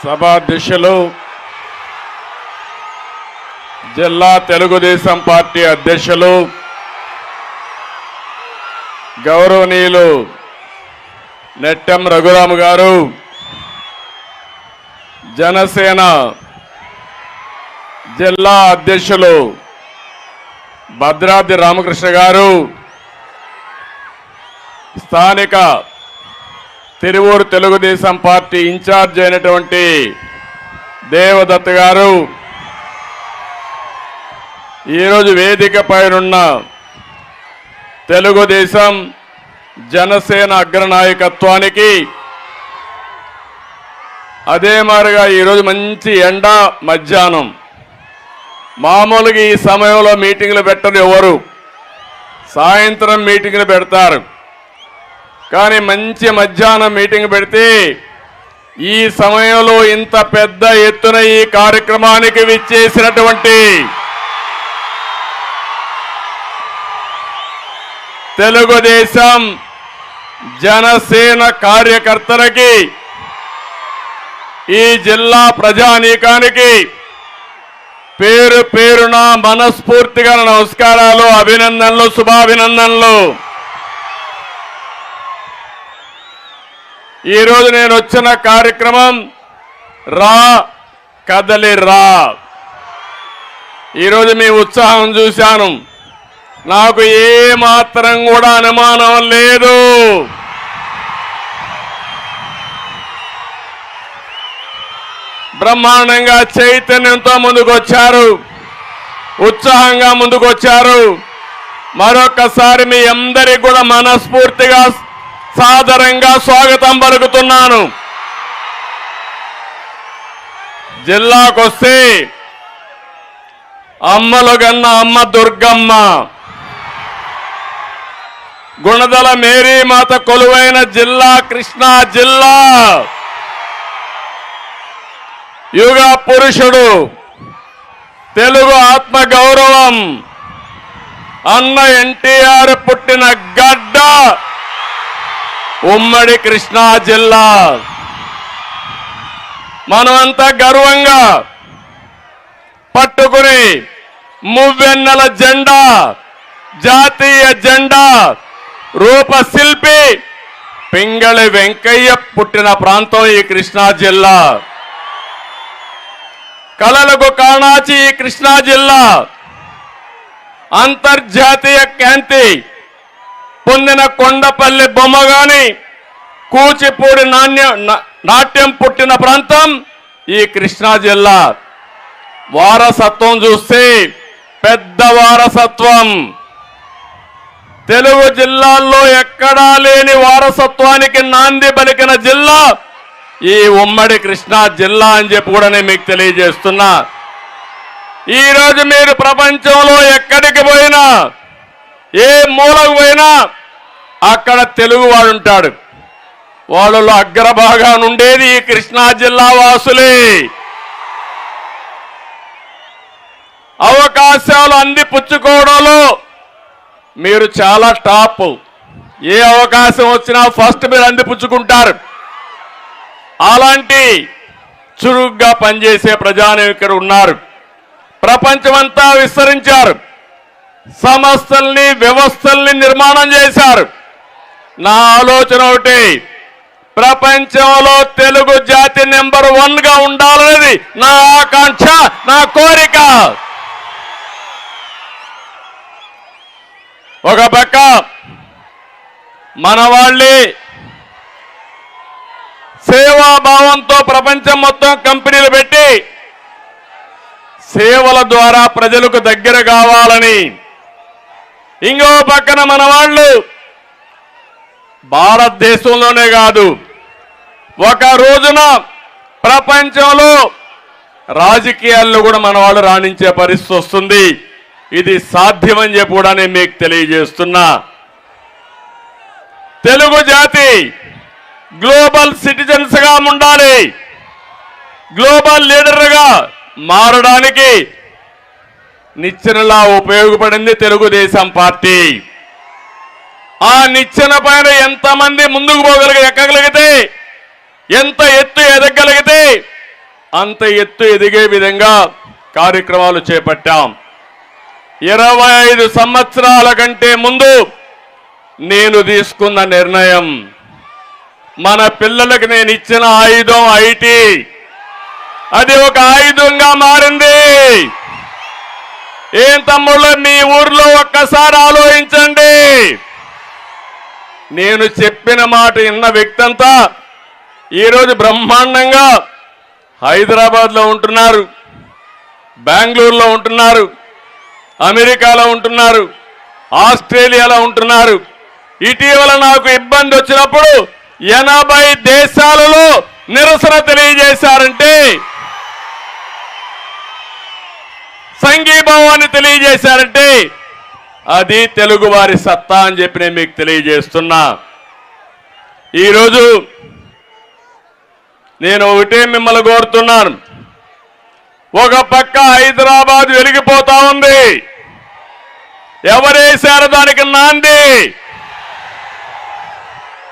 సభాధ్యక్షులు జిల్లా తెలుగుదేశం పార్టీ అధ్యక్షులు గౌరవనీయులు నెట్టెం రఘురాము గారు జనసేన జిల్లా అధ్యక్షులు భద్రాద్రి రామకృష్ణ గారు స్థానిక తిరువూరు తెలుగుదేశం పార్టీ ఇన్ఛార్జ్ అయినటువంటి దేవదత్ గారు ఈరోజు వేదిక పైనున్న తెలుగుదేశం జనసేన అగ్రనాయకత్వానికి అదే మారిగా ఈరోజు మంచి ఎండ మధ్యాహ్నం. మామూలుగా ఈ సమయంలో మీటింగ్లు పెట్టరు ఎవరు. సాయంత్రం మీటింగ్లు పెడతారు. కానీ మంచి మధ్యాహ్నం మీటింగ్ పెడితే ఈ సమయంలో ఇంత పెద్ద ఎత్తున ఈ కార్యక్రమానికి విచ్చేసినటువంటి తెలుగుదేశం జనసేన కార్యకర్తలకి ఈ జిల్లా ప్రజానీకానికి పేరు పేరున మనస్ఫూర్తిగా నమస్కారాలు అభినందనలు శుభాభినందనలు. ఈరోజు నేను వచ్చిన కార్యక్రమం రా కదలి రా. ఈరోజు మీ ఉత్సాహం చూశాను. నాకు ఏ మాత్రం కూడా అనుమానం లేదు. బ్రహ్మాండంగా చైతన్యంతో ముందుకొచ్చారు. ఉత్సాహంగా ముందుకొచ్చారు. మరొకసారి మీ అందరికి కూడా మనస్ఫూర్తిగా సాదరంగా స్వాగతం పలుకుతున్నాను. జిల్లాకొస్తే అమ్మలు గన్న అమ్మ దుర్గమ్మ. గుణదల మేరీ మాత కొలువైన జిల్లా కృష్ణా జిల్లా. యుగ పురుషుడు తెలుగు ఆత్మ గౌరవం అన్న ఎన్టీఆర్ పుట్టిన గడ్డ. ఉమ్మడి కృష్ణా జిల్లా. మనమంతా గర్వంగా పట్టుకుని మువ్వెన్నెల జెండా జాతీయ జెండా రూపశిల్పి పింగళి వెంకయ్య పుట్టిన ప్రాంతం ఈ కృష్ణా జిల్లా. కళలకు కాణాచి ఈ కృష్ణా జిల్లా. అంతర్జాతీయ క్యాంతి పొందిన కొండపల్లి బొమ్మ గాని కూచిపూడి నాణ్య నా- నాట్యం పుట్టిన ప్రాంతం ఈ కృష్ణా జిల్లా. వారసత్వం చూస్తే పెద్ద వారసత్వం. తెలుగు జిల్లాల్లో ఎక్కడా లేని వారసత్వానికి నాంది పలికిన జిల్లా ఈ ఉమ్మడి కృష్ణా జిల్లా అని చెప్పి కూడా నేను మీకు తెలియజేస్తున్నా. ఈ రోజు మీరు ప్రపంచంలో ఎక్కడికి పోయినా ఏ మూలకు పోయినా అక్కడ తెలుగు వాడు ఉంటాడు వాళ్ళలో అగ్రభాగాన ఉండేది ఈ కృష్ణా జిల్లా వాసులే. అవకాశాలు అంది పుచ్చుకోవడంలో మీరు చాలా టాప్. ఏ అవకాశం వచ్చినా ఫస్ట్ మీరు అందిపుచ్చుకుంటారు అలాంటి చురుగ్గా పనిచేసే ప్రజానాయకులు ఉన్నారు. ప్రపంచమంతా విస్తరించారు. సమస్యల్ని వ్యవస్థల్ని నిర్మాణం చేశారు. నా ఆలోచన ఒకటి. ప్రపంచంలో తెలుగు జాతి నెంబర్ వన్గా ఉండాలనేది నా ఆకాంక్ష నా కోరిక. ఒక పక్క మన వాళ్ళే సేవాభావంతో ప్రపంచం మొత్తం కంపెనీలు పెట్టి సేవల ద్వారా ప్రజలకు దగ్గర కావాలని. ఇంకో పక్కన మన వాళ్ళు భారతదేశంలోనే కాదు. ఒక రోజున ప్రపంచంలో రాజకీయాల్లో కూడా మన వాళ్ళు రాణించే పరిస్థితి వస్తుంది. ఇది సాధ్యమని చెప్పి కూడా నేను మీకు తెలియజేస్తున్నా. తెలుగు జాతి గ్లోబల్ సిటిజన్స్గా ఉండాలి. గ్లోబల్ లీడర్గా మారడానికి నిచ్చెనలా ఉపయోగపడింది తెలుగుదేశం పార్టీ. ఆ నిచ్చెన పైన ఎంతమంది ముందుకు పోగలిగి ఎక్కగలిగితే ఎంత ఎత్తు ఎదగలిగితే అంత ఎత్తు ఎదిగే విధంగా కార్యక్రమాలు చేపట్టాం. ఇరవై ఐదు సంవత్సరాల కంటే ముందు నేను తీసుకున్న నిర్ణయం మన పిల్లలకు నేను ఇచ్చిన ఆయుధం ఐటీ అది ఒక ఆయుధంగా మారింది. ఏం తమ్ముళ్ళు మీ ఊర్లో ఒక్కసారి ఆలోచించండి. నేను చెప్పిన మాట విన్న వ్యక్తి అంతా ఈరోజు బ్రహ్మాండంగా హైదరాబాద్లో ఉంటున్నారు బెంగళూరులో ఉంటున్నారు అమెరికాలో ఉంటున్నారు ఆస్ట్రేలియాలో ఉంటున్నారు. ఇటీవల నాకు ఇబ్బంది వచ్చినప్పుడు ఎనభై దేశాలలో నిరసన తెలియజేశారంటే సంఘీభావాన్ని తెలియజేశారంటే అది తెలుగువారి సత్తా అని చెప్పి నేను మీకు తెలియజేస్తున్నా. ఈరోజు నేను ఒకటే మిమ్మల్ని కోరుతున్నాను. ఒక పక్క హైదరాబాద్ వెలిగిపోతా ఉంది. ఎవరేశారు దానికి నాంది?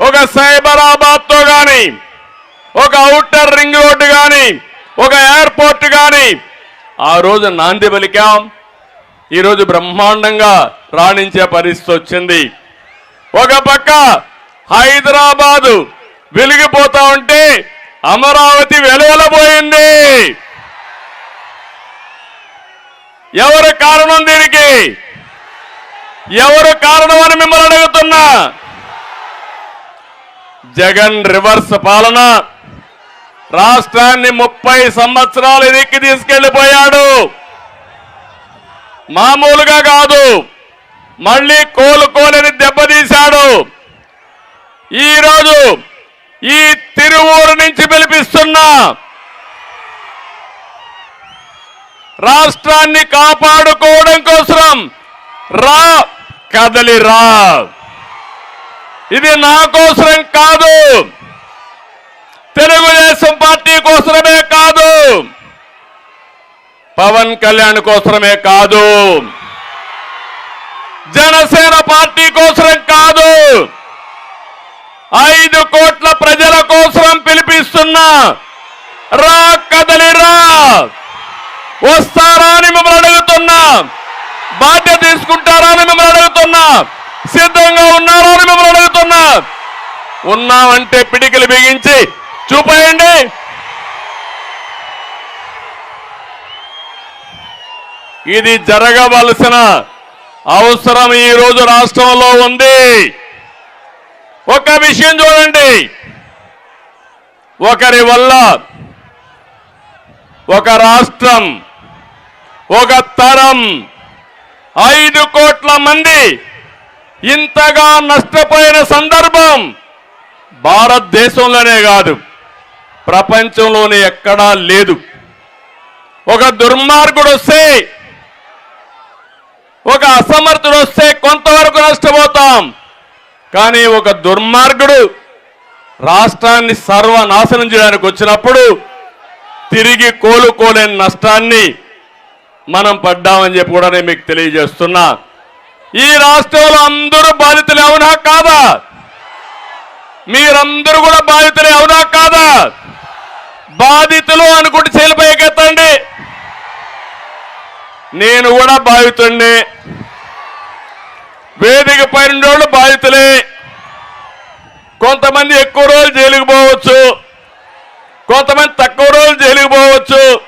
ఒక సైబరాబాద్తో గాని ఒక అవుటర్ రింగ్ రోడ్డు గాని ఒక ఎయిర్పోర్ట్ గాని ఆ రోజు నాంది పలికాం. ఈరోజు బ్రహ్మాండంగా రాణించే పరిస్థితి వచ్చింది. ఒక పక్క హైదరాబాదు వెలిగిపోతా ఉంటే అమరావతి వెలువలబోయింది. ఎవరు కారణం దీనికి? ఎవరు కారణం అని మిమ్మల్ని అడుగుతున్నా? జగన్ రివర్స్ పాలన. రాష్ట్రాన్ని ముప్పై సంవత్సరాలు ఎదిక్కి తీసుకెళ్ళిపోయాడు మామూలుగా కాదు. మళ్ళీ కోలుకోలేని దెబ్బతీశాడు. ఈరోజు ఈ తిరువూరు నుంచి పిలిపిస్తున్నా రాష్ట్రాన్ని కాపాడుకోవడం కోసం రా కదలి రా. ఇది నా కోసరం కాదు. తెలుగుదేశం పార్టీ కోసమే కాదు పవన్ కళ్యాణ్ కోసమే కాదు. జనసేన పార్టీ కోసరం కాదు. ఐదు కోట్ల ప్రజల కోసం పిలిపిస్తున్నా రా కదలిరా వస్తారా అని మిమ్మల్ని అడుగుతున్నా. బాధ్యత తీసుకుంటారా అని మిమ్మల్ని అడుగుతున్నా. సిద్ధంగా ఉన్నారా అని మిమ్మల్ని అడుగుతున్నా. ఉన్నామంటే పిడికిలు బిగించి చూపేయండి. ఇది జరగవలసిన అవసరం ఈ రోజు రాష్ట్రంలో ఉంది. ఒక విషయం చూడండి. ఒకరి వల్ల ఒక రాష్ట్రం ఒక తరం ఐదు కోట్ల మంది ఇంతగా నష్టపోయిన సందర్భం భారతదేశంలోనే కాదు ప్రపంచంలోనే ఎక్కడా లేదు. ఒక దుర్మార్గుడు వస్తే ఒక అసమర్థుడు వస్తే కొంతవరకు నష్టపోతాం. కానీ ఒక దుర్మార్గుడు రాష్ట్రాన్ని సర్వనాశనం చేయడానికి వచ్చినప్పుడు తిరిగి కోలుకోలేని నష్టాన్ని మనం పడ్డామని చెప్పి కూడా నేను మీకు తెలియజేస్తున్నా. ఈ రాష్ట్రంలో అందరూ బాధితులు అవునా కాదా? మీరందరూ కూడా బాధితులే అవునా కాదా? బాధితులు అనుకుంటే చేలిపోయేకెత్తండి నేను కూడా బాధితుండే వేదిక పైన వాళ్ళు బాధితులే. కొంతమంది ఎక్కువ రోజులు జైలుకు పోవచ్చు. కొంతమంది తక్కువ రోజులు జైలుకు పోవచ్చు.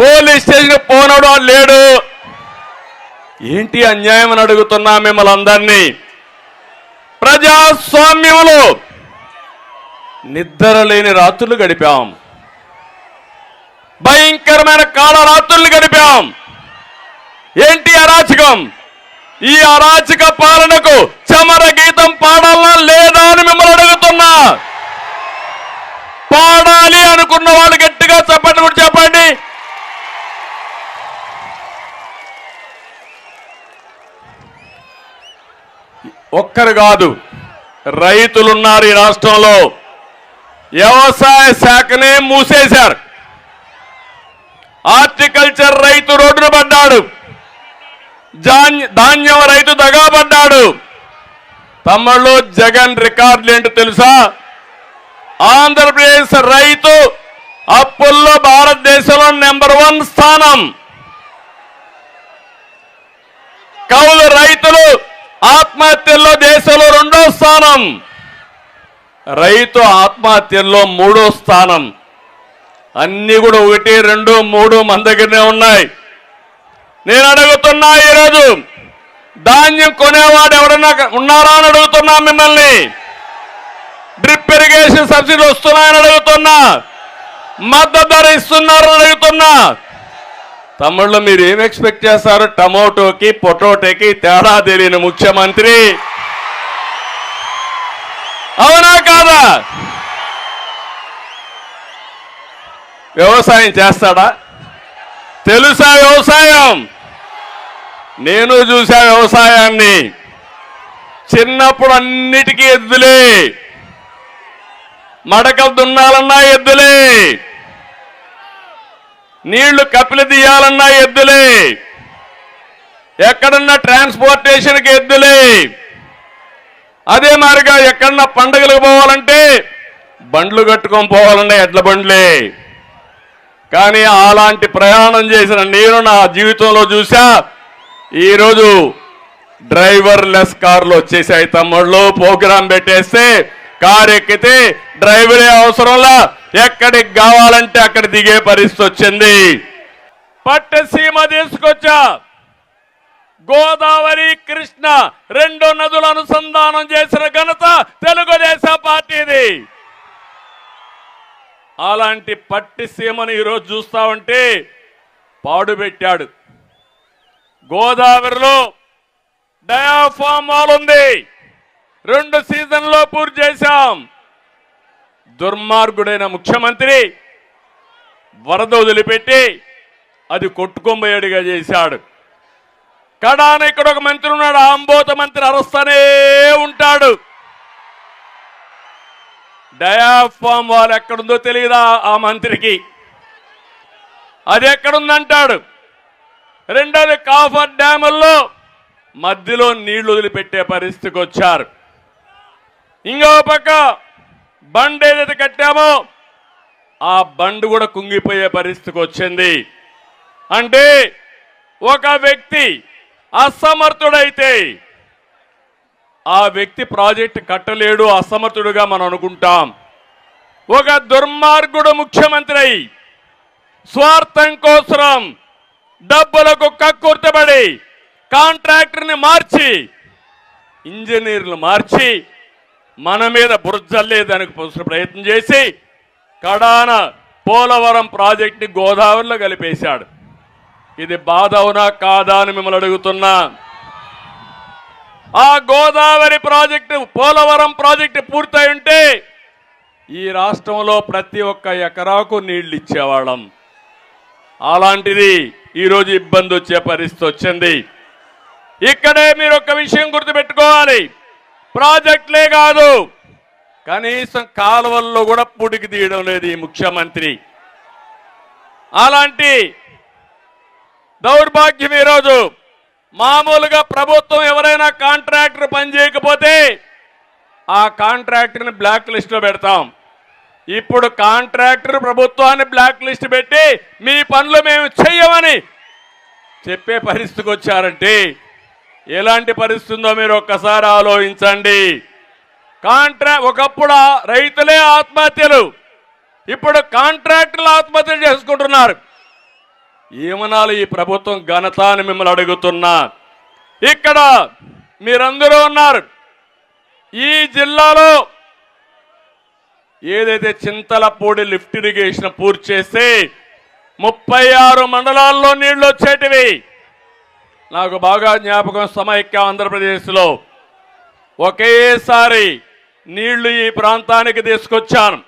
పోలీస్ స్టేషన్ పోనడం లేడు. ఏంటి అన్యాయం అని అడుగుతున్నా మిమ్మల్ని అందరినీ. ప్రజాస్వామ్యంలో నిద్ర లేని రాత్రులు గడిపాం. భయంకరమైన కాల రాత్రులు గడిపాం. ఏంటి అరాచకం? ఈ అరాచక పాలనకు చమర గీతం పాడాలా లేదా అని మిమ్మల్ని అడుగుతున్నా. పాడాలి అనుకున్న వాళ్ళు గట్టిగా చెప్పండి కూడా చెప్పండి. ఒక్కరు కాదు రైతులున్నారు ఈ రాష్ట్రంలో. వ్యవసాయ శాఖనే మూసేశారు. హార్టికల్చర్ రైతు రోడ్డున పడ్డాడు. ధాన్యం రైతు దగాబడ్డాడు తమ్ముళ్ళు జగన్ రికార్డులు ఏంటో తెలుసా? ఆంధ్రప్రదేశ్ రైతు అప్పుల్లో భారతదేశంలో నెంబర్ వన్ స్థానం. కౌలు రైతులు ఆత్మహత్యల్లో దేశంలో రెండో స్థానం. రైతు ఆత్మహత్యల్లో మూడో స్థానం. అన్ని కూడా ఒకటి రెండు మూడు మన దగ్గరనే ఉన్నాయి. నేను అడుగుతున్నా ఈరోజు ధాన్యం కొనేవాడు ఎవరన్నా ఉన్నారా అని అడుగుతున్నా మిమ్మల్ని. డ్రిప్ ఇరిగేషన్ సబ్సిడీ వస్తున్నాయని అడుగుతున్నా. మద్దతు ధర ఇస్తున్నారని అడుగుతున్నా. తమ్ముళ్ళు మీరు ఏం ఎక్స్పెక్ట్ చేస్తారు? టమోటోకి పొటాటోకి తేడా తెలియని ముఖ్యమంత్రి. అవునా కాదా? వ్యవసాయం చేస్తాడా? తెలుసా వ్యవసాయం? నేను చూసా వ్యవసాయాన్ని చిన్నప్పుడు అన్నిటికీ ఎద్దులే. మడక దున్నాలన్నా ఎద్దులే. నీళ్ళు కపిలి తీయాలన్నా ఎద్దులే. ఎక్కడన్నా ట్రాన్స్పోర్టేషన్కి ఎద్దులే. అదే మారిగా ఎక్కడన్నా పండుగలకు పోవాలంటే బండ్లు కట్టుకొని పోవాలన్నా ఎడ్ల బండ్లే. కానీ అలాంటి ప్రయాణం చేసిన నేను నా జీవితంలో చూసా ఈరోజు డ్రైవర్ లెస్ కార్లు వచ్చేసాయి తమ్ముళ్ళు. ప్రోగ్రాం పెట్టేస్తే కారు ఎక్కితే డ్రైవరే అవసరంలా ఎక్కడికి కావాలంటే అక్కడ దిగే పరిస్థితి వచ్చింది. పట్టసీమ తీసుకొచ్చా? గోదావరి కృష్ణ రెండు నదుల అనుసంధానం చేసిన ఘనత తెలుగుదేశం పార్టీది. అలాంటి పట్టిసీమను ఈరోజు చూస్తా ఉంటే పాడు పెట్టాడు గోదావరిలో డయాఫామ్ వాల్ ఉంది. రెండు సీజన్లో పూర్తి చేశాం. దుర్మార్గుడైన ముఖ్యమంత్రి వరద వదిలిపెట్టి అది కొట్టుకొంబోయేడుగా చేశాడు. కడాన ఇక్కడ ఒక మంత్రి ఉన్నాడు ఆంబోత మంత్రి అరుస్తూనే ఉంటాడు. డయాఫామ్ వాల్ ఎక్కడుందో తెలియదా ఆ మంత్రికి? అది ఎక్కడుందంటాడు? రెండోది కాఫర్ డ్యాముల్లో మధ్యలో నీళ్ళు వదిలిపెట్టే పరిస్థితికి వచ్చారు. ఇంకో పక్క బండ్ ఏదైతే కట్టామో ఆ బండ్ కూడా కుంగిపోయే పరిస్థితికి వచ్చింది. అంటే ఒక వ్యక్తి అసమర్థుడైతే ఆ వ్యక్తి ప్రాజెక్ట్ కట్టలేడు అసమర్థుడుగా మనం అనుకుంటాం. ఒక దుర్మార్గుడు ముఖ్యమంత్రి అయి స్వార్థం కోసరం డబ్బులకు కక్కుర్తబడి కాంట్రాక్టర్ని మార్చి ఇంజనీర్లు మార్చి మన మీద బురజల్లేదానికి ప్రయత్నం చేసి కడాన పోలవరం ప్రాజెక్ట్ని గోదావరిలో కలిపేశాడు. ఇది బాధ అవునా కాదా అని మిమ్మల్ని అడుగుతున్నా. ఆ గోదావరి ప్రాజెక్టు పోలవరం ప్రాజెక్టు పూర్తయి ఉంటే ఈ రాష్ట్రంలో ప్రతి ఒక్క ఎకరాకు నీళ్ళు ఇచ్చేవాళ్ళం. అలాంటిది ఈరోజు ఇబ్బంది వచ్చే పరిస్థితి వచ్చింది. ఇక్కడే మీరు ఒక విషయం గుర్తుపెట్టుకోవాలి. ప్రాజెక్టులే కాదు. కనీసం కాలువల్లో కూడా పుడికి తీయడం లేదు ఈ ముఖ్యమంత్రి. అలాంటి దౌర్భాగ్యం ఈరోజు. మామూలుగా ప్రభుత్వం ఎవరైనా కాంట్రాక్టర్ పని చేయకపోతే ఆ కాంట్రాక్టర్ని బ్లాక్ లిస్ట్లో పెడతాం. ఇప్పుడు కాంట్రాక్టర్ ప్రభుత్వాన్ని బ్లాక్ లిస్ట్ పెట్టి మీ పనులు మేము చెయ్యమని చెప్పే పరిస్థితికి వచ్చారంటే ఎలాంటి పరిస్థితి ఉందో మీరు ఒక్కసారి ఆలోచించండి. కాంట్రా ఒకప్పుడు రైతులే ఆత్మహత్యలు. ఇప్పుడు కాంట్రాక్టర్లు ఆత్మహత్యలు చేసుకుంటున్నారు. ఏమనాలి ఈ ప్రభుత్వం ఘనత అని మిమ్మల్ని అడుగుతున్నా. ఇక్కడ మీరందరూ ఉన్నారు. ఈ జిల్లాలో ఏదైతే చింతలపూడి లిఫ్ట్ ఇరిగేషన్ పూర్తి చేస్తే ముప్పై ఆరు మండలాల్లో నీళ్ళు వచ్చేటివి. నాకు బాగా జ్ఞాపకం సమైక్య ఆంధ్రప్రదేశ్లో ఒకేసారి నీళ్ళు ఈ ప్రాంతానికి తీసుకొచ్చాను.